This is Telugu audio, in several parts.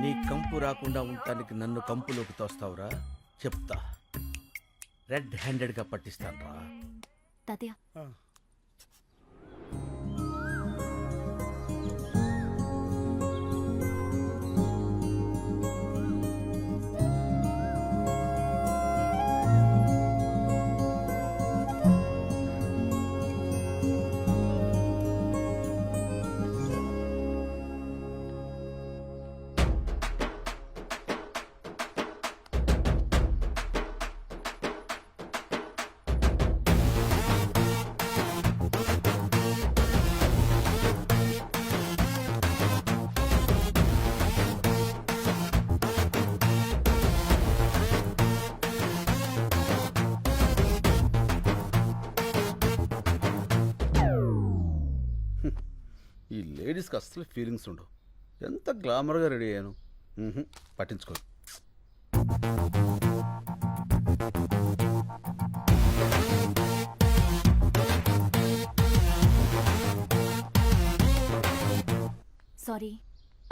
నీ కంపు రాకుండా ఉండటానికి నన్ను కంపులోకి తోస్తావురా? చెప్తా. రెడ్ హ్యాండెడ్గా పట్టిస్తాను రా తాతయ్య లేడీస్కి అస్సలు ఫీలింగ్స్ ఉండవు. ఎంత గ్లామర్గా రెడీ అయ్యాను. పట్టించుకో సారీ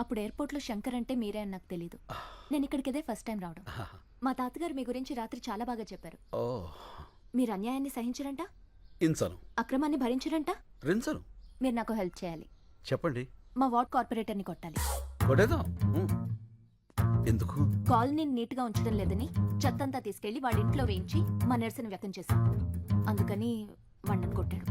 అప్పుడు ఎయిర్పోర్ట్లో శంకర్ అంటే మీరే అని నాకు తెలీదు. నేను ఇక్కడికి ఇదే ఫస్ట్ టైం రావడం. మా తాతగారు మీ గురించి రాత్రి చాలా బాగా చెప్పారు. మీరు అన్యాయాన్ని సహించరంట? ఇంచను అక్రమాన్ని భరించరంట? రించను. మీరు నాకు హెల్ప్ చేయాలి. చెప్పండి. మా వార్డ్ కార్పొరేటర్ని కొట్టాలి. కొట్టేద్దాం? మ్. ఎందుకు? కాలనీని నీట్గా ఉంచడం లేదని చెత్తంతా తీసుకెళ్ళి వాళ్ళ ఇంట్లో వేయించి మా నిరసన వ్యక్తం చేశాం. అందుకని వండను కొట్టాడు.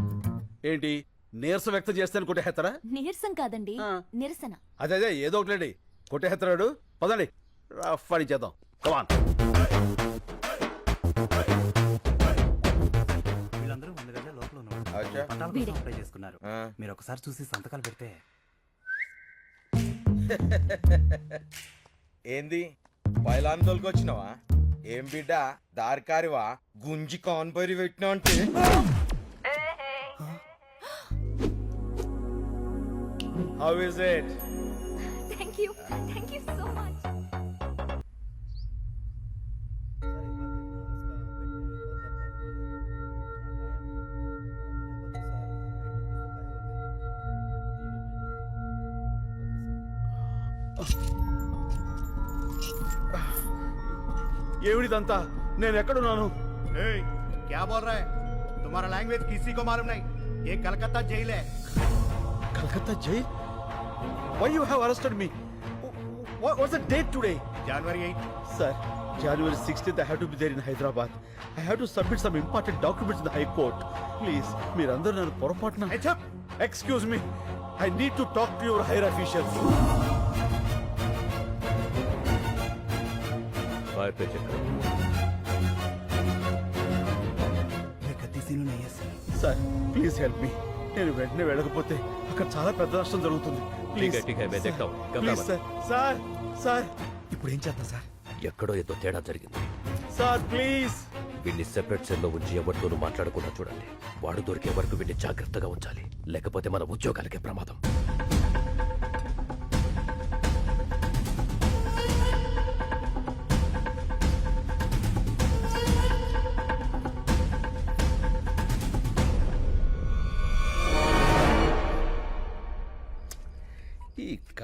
ఏంటి? నీరసం వ్యక్తం చేస్తాను కొట్టేస్తారా నీరసం కాదండి ఆ. నిరసన. అదే అదే ఏదో ఒకటి కొట్టేస్తాడు పదండి. రఫ్ అని చేద్దాం. కమాన్ అచ్చా. పట్టాల వీడే. కోసం అప్లై చేసుకున్నారు. ఆ. మీరు ఒకసారి చూసి సంతకాలు పెడితే. ఏంది? పైలాన్ తోలుకొచ్చినావా ఏం బిడ్డ? దారికారివా? గుంజి కాన్పరి పెట్టినా అంటే. How is it thank you thank you so much ఏమిడిదంతా నేను ఎక్కడున్నాను ए, क्या बोल रहा है तुम्हारा लैंग्वेज किसी को मालूम नहीं ये कलकत्ता जेल है Calcutta jail why you have arrested me what's the date today January eight sir January sixteenth I have to be there in Hyderabad I have to submit some important documents in the high court please మీరందరూ నన్ను పొరపాటున excuse me I need to talk to your higher officials मैं कत्ती सीनू नहीं है sir sir please help me నేను వెంటనే వెళ్ళకపోతే అక్కడ చాలా పెద్ద నష్టం జరుగుతుంది please please sir sir sir ఇప్పుడు ఏం చేద్దాం సార్ ఎక్కడో ఏదో తేడా జరిగింది సార్ ప్లీజ్ వీడిని సెపరేట్ సెల్లో ఉంచి ఎవరితోనూ మాట్లాడకుండా చూడండి వాడు దొరికే వరకు వీడిని జాగ్రత్తగా ఉంచాలి లేకపోతే మన ఉద్యోగాలకే ప్రమాదం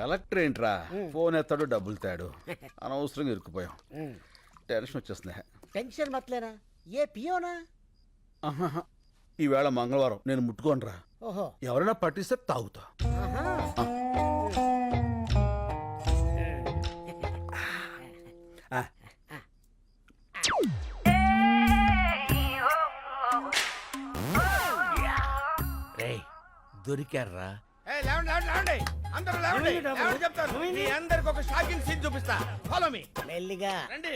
కలెక్టర్ ఏంట్రా? ఫోన్ ఎత్తాడు డబ్బులు తాడు. అనవసరంగా ఇరుక్కుపోయాం. టెన్షన్ వచ్చేస్తుంది టెన్షన్ మట్లేనా ఏ పియోనా? ఈవేళ మంగళవారం నేను ముట్టుకోనరా. ఓహో. ఎవరైనా పట్టిస్తే తాగుతా. దొరికారా లేవండి లేవండి లేవండి. అందరూ లేవండి. లేవండి చెప్తాను మీ అందరికి ఒక షాకింగ్ సీన్ చూపిస్తా. ఫాలో మీ మెల్లిగా. రండి.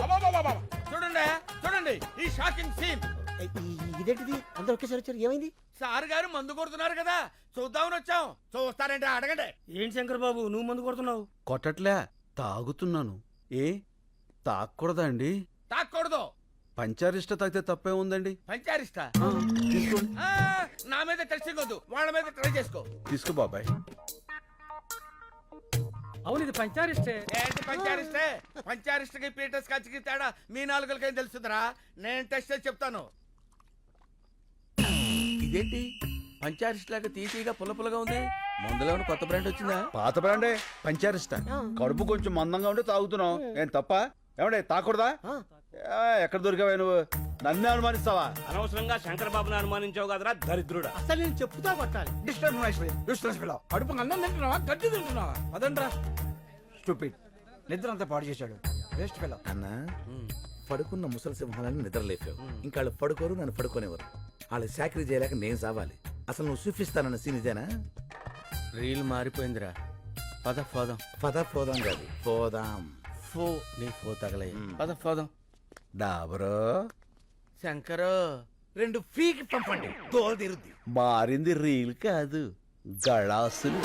అబ్బబ్బబ్బబ్బ. చూడండి చూడండి ఈ షాకింగ్ సీన్. ఈ- ఇదేంటిది? అందరూ ఒకేసారి వచ్చారు. ఏమైంది? సార్ గారు మందు కొడుతున్నారు కదా. చూద్దామని వచ్చాం. చూస్తారంటే అడగండి. ఏంటి శంకర్ బాబు? నువ్వు ముందు కొడుతున్నావు? కొట్టట్లే. తాగుతున్నాను. ఏ? తాగకూడదా అండి? తాక్కూడదు. పంచారిష్ట తాగితే తప్పే ఉందండి. తీసుకోండి ఆ, నా మీద టెస్టింగ్ వద్దు వాళ్ళ మీద ట్రై చేసుకో. తీసుకో బాబాయ్. అవును ఇది పంచారిస్టే ఏంటి పంచారిస్టే పంచారిస్ట్కి పీటర్ స్కాచ్కి తేడా మీ నాలుగులకేం తెలుస్తుందిరా నేను టెస్ట్ చేసి చెప్తాను. ఇదేంటి? పంచారిస్ట్ లాగా తీసిగా పుల్ల పుల్లగా ఉంది. మందులో ఉన్న కొత్త బ్రాండ్ వచ్చిందా? పాత బ్రాండే పంచారిస్తా కడుపు కొంచెం మందంగా ఉంటే తాగుతున్నావు ఏం తప్ప? ఏమండే తాకూడదా? ఎక్కడ దొరికావా నువ్వు? నన్నే అనుమానిస్తావా? అనవసరంగా శంకర్ బాబుని అనుమానించావు కదరా దరిద్రుడా. అసలు నేను చెప్తా పట్టాలి కడుపు అన్నం తింటున్నావా? గడ్డి తింటున్నావా? అదండ్రా స్టూపిడ్ నిద్ర అంతా పాడు చేశాడు. వేస్ట్ ఫెలో అన్నా పడుకున్న ముసలి సింహాలను నిద్రలేపావు. ఇంకా వాళ్ళు పడుకోరు నన్ను పడుకోనేవారు వాళ్ళు చాకరీ చేయలేక నేను సావాలి. అసలు నువ్వు చూపిస్తానన్న సీన్ ఇదేనా? రీల్ మారిపోయిందిరా. పద పోదాం. పద పోదాం కాదు పోదాం. ఫో నీ ఫో తగలయ్య. పద పోదాం. డాబరో. శంకరు రెండు ఫీకి పంపండి. తోలు తీరుద్ది. మారింది రీల్ కాదు గళాసులు.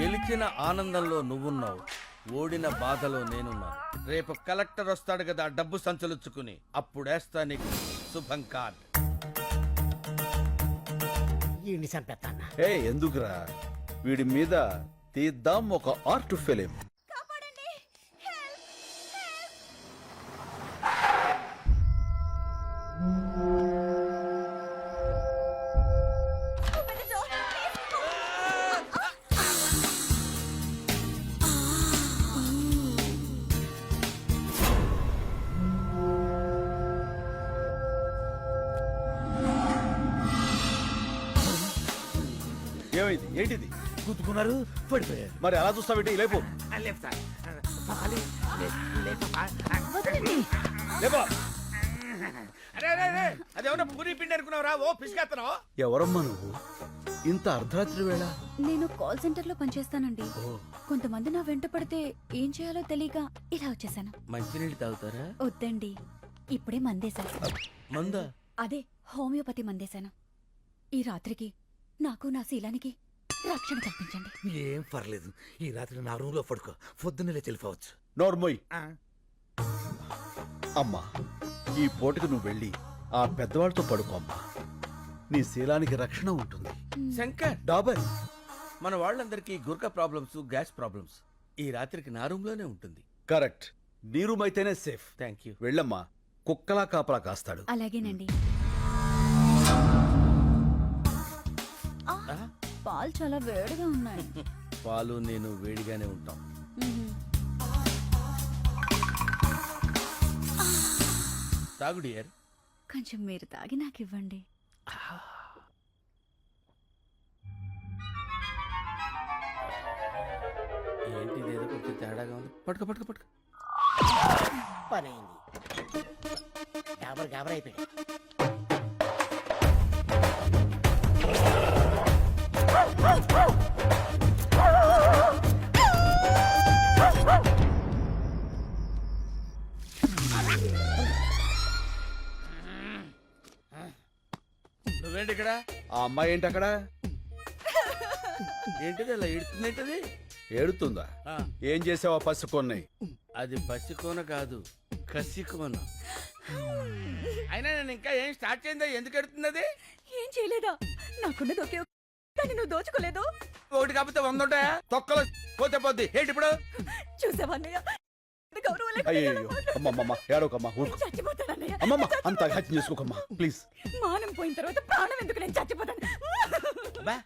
గెలిచిన ఆనందంలో నువ్వున్నావు ఓడిన బాధలో నేనున్నాను రేపు కలెక్టర్ వస్తాడు కదా డబ్బు సంచలుచ్చుకుని అప్పుడేస్తా నీకు శుభం కార్డ్. చంపేస్తాను ఏ ఎందుకురా? వీడి మీద తీద్దాం ఒక ఆర్ట్ ఫిలిం. ఏంటిది? గుద్దుకున్నారు పడిపోయారు. మరి అలా చూస్తావేంటి? లేపు. లేపా అదేమన్నా పూరి పిండి అనుకున్నావురా? ఓ పిసికేస్తున్నావు ఎవరమ్మా నువ్వు? ఇంత అర్ధరాత్రి వేళ? నేను కాల్ సెంటర్లో పనిచేస్తానండి కొంతమంది నా వెంట పడితే ఏం చేయాలో తెలియక ఇలా వచ్చేసాను. మంచినీళ్ళు తాగుతారా? వద్దండి. ఇప్పుడే మందేశాను. మందా? అదే హోమియోపతి మందేశాను. ఈ రాత్రికి నాకు నా శీలానికి రక్షణ కల్పించండి. ఏం పర్లేదు. ఈ రాత్రి నా రూమ్లో పడుకో. పొద్దున్నే వెళ్ళిపోవచ్చు. నోర్మోయ్ అమ్మా ఈ పూటకు నువ్వు వెళ్ళి ఆ పెద్దవాళ్ళతో పడుకో అమ్మా. నీ శీలానికి రక్షణ ఉంటుంది. శంకర్! డాబర్! మన వాళ్ళందరికీ గుర్క ప్రాబ్లమ్స్ గ్యాస్ ప్రాబ్లమ్స్ ఈ రాత్రికి నా రూమ్లోనే ఉంటుంది. కరెక్ట్. నీ రూమ్ అయితేనే సేఫ్. థ్యాంక్ యూ వెళ్ళమ్మా. కుక్కలా కాపలా కాస్తాడు. అలాగేనండి. పాలు చాలా వేడిగా ఉన్నాయి. పాలు నేను వేడిగానే ఉంటాం. తాగు డియర్. కొంచెం మీరు తాగి నాకు ఇవ్వండి. ఏంటి ఇదేదో కొంచెం తేడాగా ఉంది. పట్టుకో పట్టుకో పట్టుకో. పని అయింది గాబర్ గాబర్ అయిపోయాడు. నువ్వేంటి ఇక్కడ? ఆ అమ్మాయి ఏంటి అక్కడ? ఏంటిది అలా ఇడుతుంది ఏంటిది? ఏడుతుందా? ఏం చేసావా పసి కొన్నాయి అది బసికోన కాదు కసికోన. అయినా నేను ఇంకా ఏం స్టార్ట్ చేయిందా? ఎందుకు ఎడుతుంది అది? ఏం చేయలేదా? నాకున్నది ఒకే నువ్వు దోచుకోలేదు? ఒకటి కాకపోతే వంద ఉంటాయా? తొక్కలో పోతే పోద్ది. ఏంటి ఇప్పుడు? చూసావా అన్నయ్య? ఎంత గౌరవం లేకుండా అయ్యో ఎలా మాట్లాడుతున్నావు? అమ్మమ్మమ్మ ఏడవకమ్మా ఊరుకో. చచ్చిపోతానన్నయ్య అమ్మమ్మ అంత అఘాత్యం చేసుకోకమ్మా ప్లీజ్. మానం పోయిన తర్వాత ప్రాణం ఎందుకు నేను చచ్చిపోతాను? బా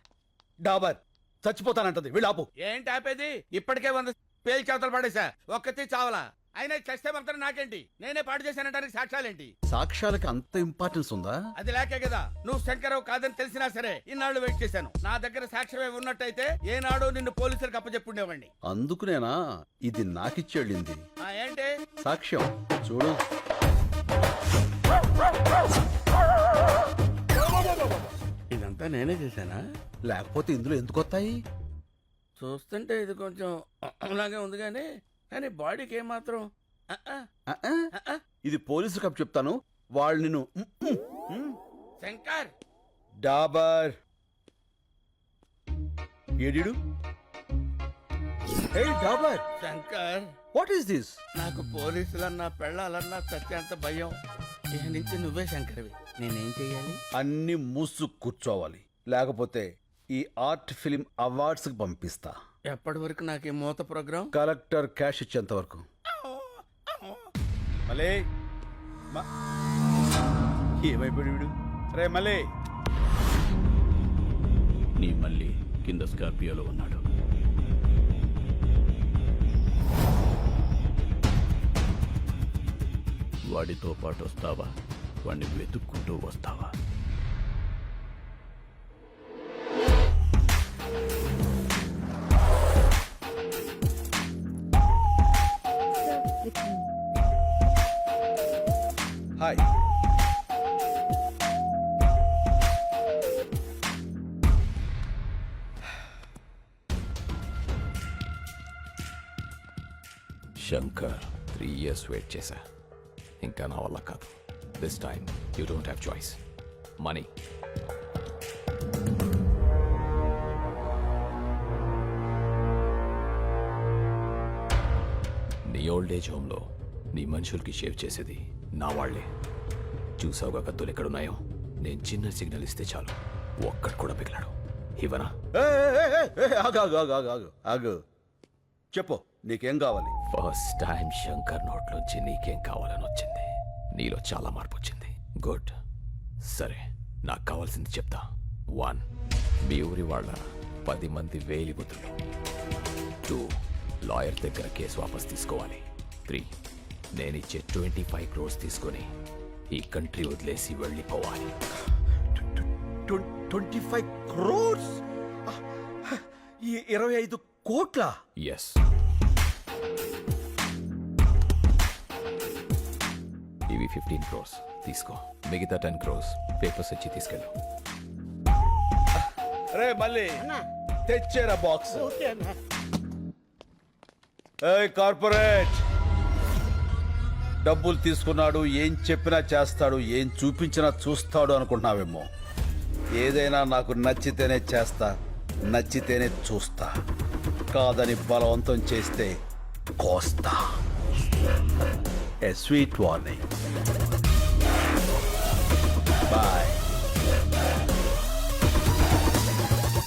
డాబర్ చచ్చిపోతానంటది. వీళ్ళాపు ఏంటి ఆపేది? ఇప్పటికే వంద పేలు చేతలు పడేసా ఒక్కతి చావలా. అయినా చస్తే మాత్రం నాకేంటి? నేనే పాడు చేశానంటానికి సాక్ష్యాలేంటి? సాక్ష్యాలకి అంత ఇంపార్టెన్స్ ఉందా? అది లేకే కదా. నువ్వు శంకరావు కాదని తెలిసినా సరే ఇన్నాళ్ళు వెయిట్ చేశాను. నా దగ్గర సాక్ష్యమే ఉన్నట్టయితే ఏనాడు నిన్ను పోలీసులకు అప్పచెప్పుండేవాడిని అందుకునేనా ఇది నాకిచ్చేళ్ళింది. ఆ, ఏంటి? సాక్ష్యం. చూడు. ఇదంతా నేనే చేశానా? లేకపోతే ఇందులో ఎందుకు వస్తాయి? చూస్తుంటే ఇది కొంచెం అలాగే ఉంది కానీ కానీ బాడీకి ఏమాత్రం. ఇది పోలీసు కప్ చెప్తాను. వాళ్ళు నిన్ను. శంకర్! డాబర్. ఏడిడు? ఏ డాబర్! శంకర్! వాట్ ఈస్ దిస్ నాకు పోలీసులన్నా పెళ్ళాలన్నా సత్యంత భయం. ఇక నుంచి నువ్వే శంకర్వి. నేనేం చెయ్యాలి? అన్ని మూసు కూర్చోవాలి. లేకపోతే ఈ ఆర్ట్ ఫిలిం అవార్డ్స్కి పంపిస్తా. ఎప్పటి వరకు నాకు ఈ మూత ప్రోగ్రాం? కలెక్టర్ క్యాష్ ఇచ్చేంత వరకు. మలే ఏమైపోయాడు వీడు? రే మలే. నీ మళ్ళీ కింద స్కార్పియోలో ఉన్నాడు. వాడితో పాటు వస్తావా? వాడిని వెతుక్కుంటూ వస్తావా? Hi Shankar three years wait చేశా ఇంకా నా వల్ల కాదు this time you don't have choice money old age హోమ్లో నీ మనుషులకి షేవ్ చేసేది నా వాళ్ళే చూసావుగా కత్తులు ఎక్కడున్నాయో? నేను చిన్న సిగ్నల్ ఇస్తే చాలు. ఒక్కడు కూడా పిగలాడు. ఆగు చెప్పు నీకేం కావాలి? ఫస్ట్ టైం శంకర్ నోట్లోంచి నీకేం కావాలని వచ్చింది. నీలో చాలా మార్పు వచ్చింది. గుడ్ సరే నాకు కావాల్సింది చెప్తా. వన్ మీ ఊరి వాళ్ళ పది మంది వేలి బుద్ధులు టూ లాయర్ దగ్గర కేసు వాపస్ తీసుకోవాలి. త్రీ నేను ఇచ్చే ట్వంటీ ఫైవ్ క్రోర్స్ తీసుకొని ఈ కంట్రీ వదిలేసి వెళ్ళిపోవాలి. Twenty five crores? ఇరవై ఐదు కోట్ల? ఎస్ ఇవి ఫిఫ్టీన్ క్రోర్స్. తీసుకో. మిగతా టెన్ క్రోర్స్ పేపర్స్ ఇచ్చి తీసుకెళ్ళు. రే మళ్ళీ. తెచ్చేరా బాక్స్ కార్పొరేట్ డబ్బులు తీసుకున్నాడు ఏం చెప్పినా చేస్తాడు ఏం చూపించినా చూస్తాడు అనుకుంటున్నావేమో. ఏదైనా నాకు నచ్చితేనే చేస్తా నచ్చితేనే చూస్తా. కాదని బలవంతం చేస్తే కోస్తా. Sweet warning. బాయ్.